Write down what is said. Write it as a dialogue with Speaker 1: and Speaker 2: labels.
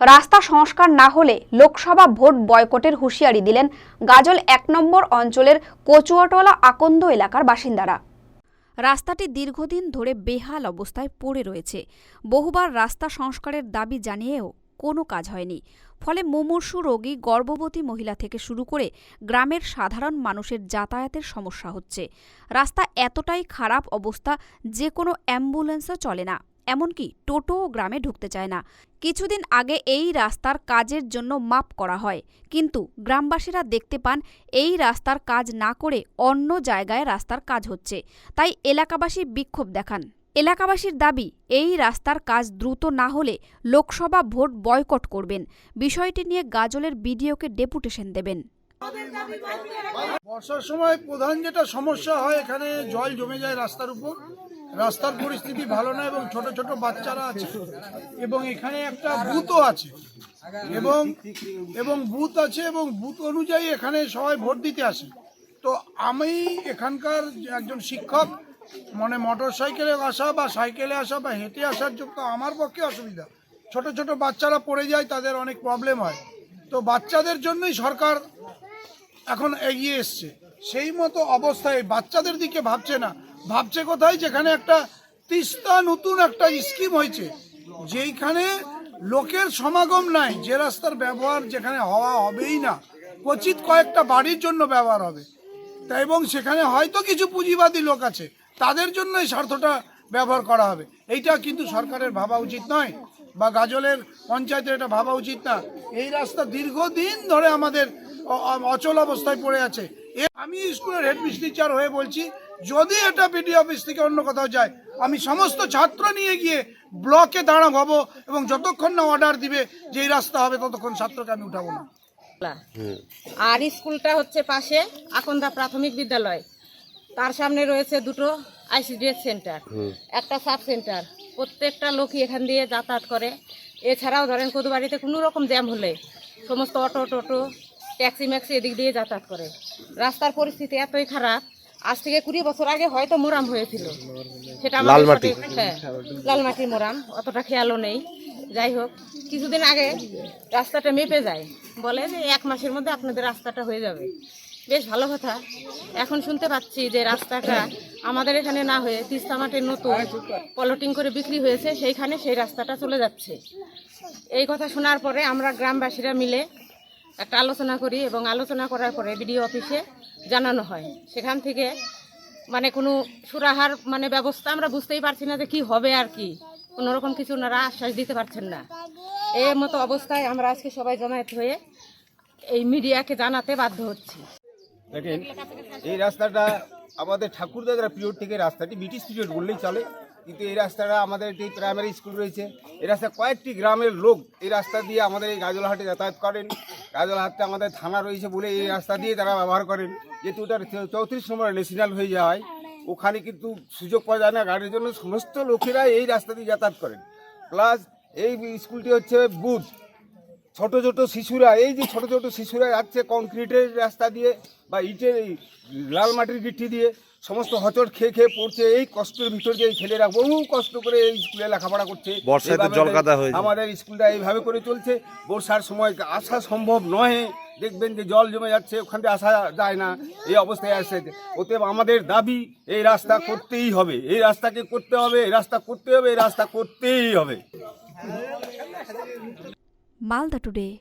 Speaker 1: রাস্তা সংস্কার না হলে লোকসভা ভোট বয়কটের হুঁশিয়ারি দিলেন গাজল এক নম্বর অঞ্চলের কচুয়াটোলা আকন্দ এলাকার বাসিন্দারা। রাস্তাটি দীর্ঘদিন ধরে বেহাল অবস্থায় পড়ে রয়েছে। বহুবার রাস্তা সংস্কারের দাবি জানিয়েও কোনো কাজ হয়নি। ফলে মুমূর্ষু রোগী, গর্ভবতী মহিলা থেকে শুরু করে গ্রামের সাধারণ মানুষের যাতায়াতের সমস্যা হচ্ছে। রাস্তা এতটাই খারাপ অবস্থা যে কোনো অ্যাম্বুলেন্সও চলে না। এমনকি টোটোও গ্রামে ঢুকতে চায় না। কিছুদিন আগে এই রাস্তার কাজের জন্য মাপ করা হয়, কিন্তু গ্রামবাসীরা দেখতে পান এই রাস্তার কাজ না করে অন্য জায়গায় রাস্তার কাজ হচ্ছে, তাই এলাকাবাসী বিক্ষোভ দেখান। এলাকাবাসীর দাবি, এই রাস্তার কাজ দ্রুত না হলে লোকসভা ভোট বয়কট করবেন। বিষয়টি নিয়ে গাজলের বিডিওকে ডেপুটেশন দেবেন।
Speaker 2: বর্ষার সময় প্রধান যেটা সমস্যা হয়, এখানে জল জমে যায় রাস্তার উপর। রাস্তার পরিস্থিতি ভালো না এবং ছোট ছোট বাচ্চারা আছে। এবং এখানে একটা বুথও আছে। এবং এবং বুথ আছে এবং বুথ অনুযায়ী এখানে সবাই ভোট দিতে আসে। তো আমি এখানকার একজন শিক্ষক মানে মোটর সাইকেলে আসা বা সাইকেলে আসা বা হেঁটে আসার জন্য আমার পক্ষে অসুবিধা। ছোট ছোট বাচ্চারা পড়ে যায়, তাদের অনেক প্রবলেম হয়। তো বাচ্চাদের জন্যই সরকার এখন এগিয়ে এসছে। সেই মতো অবস্থায় বাচ্চাদের দিকে ভাবছে না। ভাবছে কোথায়? যেখানে একটা তিস্তা নতুন একটা স্কিম হয়েছে। যেইখানে লোকের সমাগম নাই, যে রাস্তার ব্যবহার যেখানে হওয়া হবেই না কচিত কয়েকটা বাড়ির জন্য ব্যবহার হবে। তা এবং সেখানে হয়তো কিছু পুঁজিবাদী লোক আছে, তাদের জন্য এই স্বার্থটা ব্যবহার করা হবে। এইটা কিন্তু সরকারের ভাবা উচিত নয়, বা গাজলের পঞ্চায়েতের এটা ভাবা উচিত না। এই রাস্তা দীর্ঘদিন ধরে আমাদের অচল অবস্থায় পড়ে আছে। আমি স্কুলের হেড হয়ে বলছি যদি এটা বিডি অফিস থেকে অন্য কোথাও যায় আমি সমস্ত ছাত্র নিয়ে গিয়ে ব্লকে দাঁড়া হব এবং যতক্ষণ না অর্ডার দিবে যে এই রাস্তা হবে ততক্ষণ ছাত্রকে আমি উঠাবো না।
Speaker 3: আর স্কুলটা হচ্ছে পাশে আকন্দা প্রাথমিক বিদ্যালয়। তার সামনে রয়েছে দুটো আইসিডিএস সেন্টার একটা সাব সেন্টার প্রত্যেকটা লোকই এখান দিয়ে যাতায়াত করে। এছাড়াও ধরেন কদুবাড়িতে কোনো রকম জ্যাম হলে সমস্ত অটো টোটো ট্যাক্সি ম্যাক্সি এদিক দিয়ে যাতায়াত করে। রাস্তার পরিস্থিতি এতই খারাপ আজ থেকে কুড়ি বছর আগে হয়তো মোরাম হয়েছিল। সেটা
Speaker 4: লালমাটি।
Speaker 3: সঠিক- হ্যাঁ লালমাটি মোরাম অতটা খেয়ালও নেই। যাই হোক কিছুদিন আগে রাস্তাটা মেপে যায়। বলে যে এক মাসের মধ্যে আপনাদের রাস্তাটা হয়ে যাবে। বেশ ভালো কথা। এখন শুনতে পাচ্ছি যে রাস্তাটা আমাদের এখানে না হয়ে তিস্তা মাঠের নতুন পলটিং করে বিক্রি হয়েছে সেইখানে সেই রাস্তাটা চলে যাচ্ছে। এই কথা শোনার পরে আমরা গ্রামবাসীরা মিলে একটা আলোচনা করি এবং আলোচনা করার পরে বিডিও অফিসে জানানো হয়। সেখান থেকে মানে কোনো সুরাহার মানে ব্যবস্থা আমরা বুঝতেই পারছি না যে কি হবে আর কি। কোনো রকম কিছু ওনারা আশ্বাস দিতে পারছেন না। এই মতো অবস্থায় আমরা আজকে সবাই জমায়েত হয়ে এই মিডিয়াকে জানাতে বাধ্য হচ্ছি।
Speaker 5: দেখেন, এই রাস্তাটা আমাদের ঠাকুরদাদার পিরিয়ড থেকে রাস্তাটি ব্রিটিশ পিরিয়ড বললেই চলে। কিন্তু এই রাস্তাটা আমাদের একটি প্রাইমারি স্কুল রয়েছে, এই রাস্তা কয়েকটি গ্রামের লোক এই রাস্তা দিয়ে আমাদের এই গাজলহাটে যাতায়াত করেন। গাজলহাটে আমাদের থানা রয়েছে বলে এই রাস্তা দিয়ে তারা ব্যবহার করেন। যেহেতু ওটার চৌত্রিশ নম্বর ন্যাশনাল হয়ে যায় ওখানে কিন্তু সুযোগ পাওয়া যায় না, গাড়ির জন্য সমস্ত লোকেরা এই রাস্তা দিয়ে যাতায়াত করেন। প্লাস এই স্কুলটি হচ্ছে বুথ ছোট ছোট শিশুরা এই যে ছোট ছোট শিশুরা যাচ্ছে কংক্রিটের রাস্তা দিয়ে বা ইটের এই লাল মাটির গিট্টি দিয়ে সমস্ত হচট খেয়ে খেয়ে পড়ছে এই কষ্টের ভিতর দিয়ে এই ছেলেরা বহু কষ্ট করে এই স্কুলে লেখাপড়া করছে।
Speaker 4: জলকাদা হয়ে
Speaker 5: আমাদের স্কুলটা এইভাবে করে চলছে। বর্ষার সময় আসা সম্ভব নয় দেখবেন যে জল জমে যাচ্ছে ওখান থেকে আসা যায় না। এই অবস্থায় আসছে অতএব আমাদের দাবি এই রাস্তা করতেই হবে। এই রাস্তাকে করতে হবে এই রাস্তা করতে হবে এই রাস্তা করতেই হবে।
Speaker 1: Malda today.